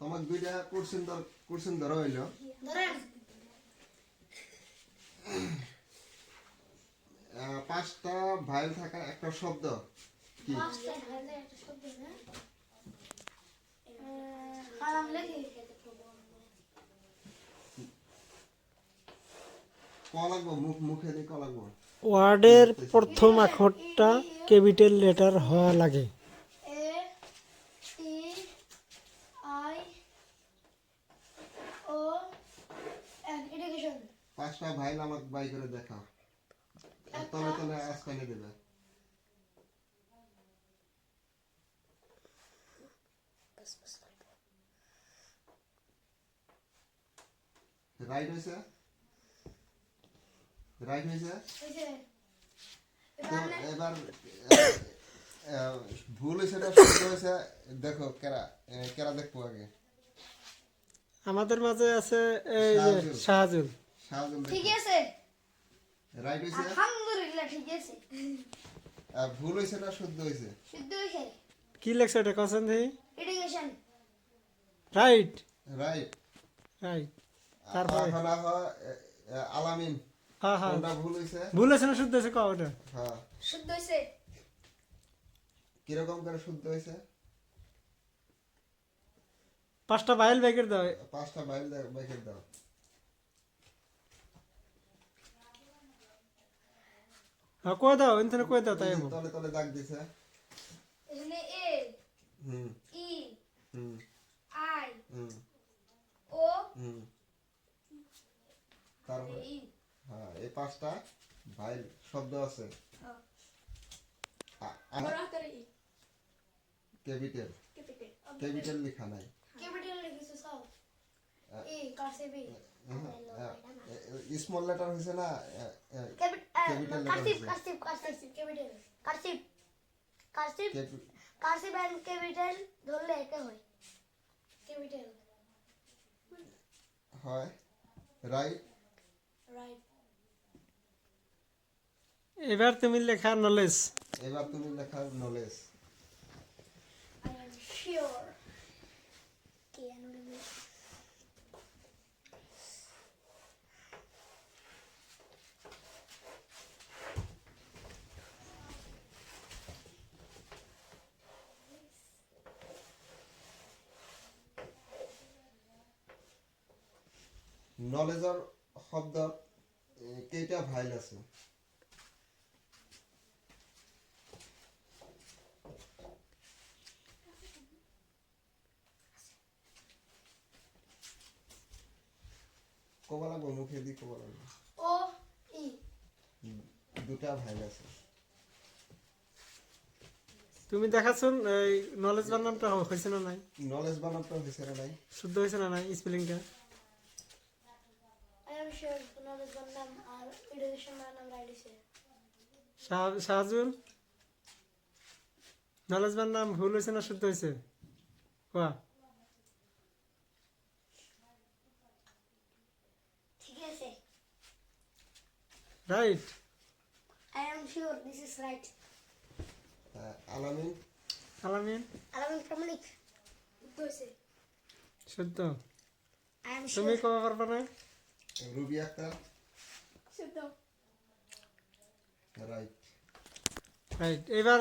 তোমার দুইটা কোশ্চেন ধর কোশ্চেন ধরা হইল। পাঁচটা ভাইল থাকা একটা শব্দ কি? ওয়ার্ডের প্রথম আখরটা ক্যাপিটাল লেটার হওয়া লাগে A T I O N education পাঁচটা ভাইল আমাকে বাই করে তলে আজকালে দেবে। রাইট হয়েছে? রাইট হয়েছে? এবার ভুল হয়েছে না শুদ্ধ হয়েছে। দেখো কেরা আহ, কেরা দেখব আগে? আমাদের মাঝে আছে এই যে শাহজুল। ঠিক আছে। রাইট হয়েছে আলহামদুলিল্লাহ ঠিক আছে। আর ভুল হয়েছে না শুদ্ধ হয়েছে শুদ্ধ হয়েছে কি লেখছে এটা? দেখি। এডুকেশন রাইট রাইট রাইট তারপরে? আলামিন। হ্যাঁ হ্যাঁ কোনটা ভুল হয়েছে ভুল আছে না শুদ্ধ আছে কও ওটা। হ্যাঁ শুদ্ধ হয়েছে কীরকম করে শুদ্ধ হয়েছে পাঁচটা বাইল ব্যাগের দাও। পাঁচটা বাইল বাইকের দাও। হ্যাঁ কয়ে দাও এখানে কয়ে দাও তাই। তলে তলে দাগ দিছে। এখানে এ হুম ই হুম আই হুম ও হুম। তারপরে হ্যাঁ এই পাঁচটা ভাইল শব্দ আছে। হ্যাঁ। আমার হাতের ই। ক্যাপিটাল। ক্যাপিটাল। লেখা নাই। ক্যাপিটাল লিখিছো সব। স্মল লেটার হয়েছে না। Cursive cursive cursive capital cursive cursive cursive and capital ধরলে একে হয় ক্যাপিটাল হয় রাইট রাইট এবার তুমি লেখা নলেজ এবার তুমি লেখা নলেজ আই এম শিওর কি জানো নলেজৰ শব্দ কেইটা ভাইল আছে? ক'ব লাগিব মুখেদি ক'ব লাগিব। দুটা ভাইল আছে। তুমি দেখাচোন এই নলেজ বানানটা হয়েছে না নাই? নলেজ বানানটা হৈছে নে নাই? শুদ্ধ হয়েছে না নাই স্পেলিংটা আর এডুকেশন শাহজুল? বানান ভুল হয়েছে না শুদ্ধ হয়েছে কোয়া? ঠিক আছে। Right I am sure this is right ah, Alamin? Alamin? Alamin শুদ্ধ হইছে। শুদ্ধ। আই এম তুমি কবা পারবা না? রুবি আক্তার রাইট রাইট এবার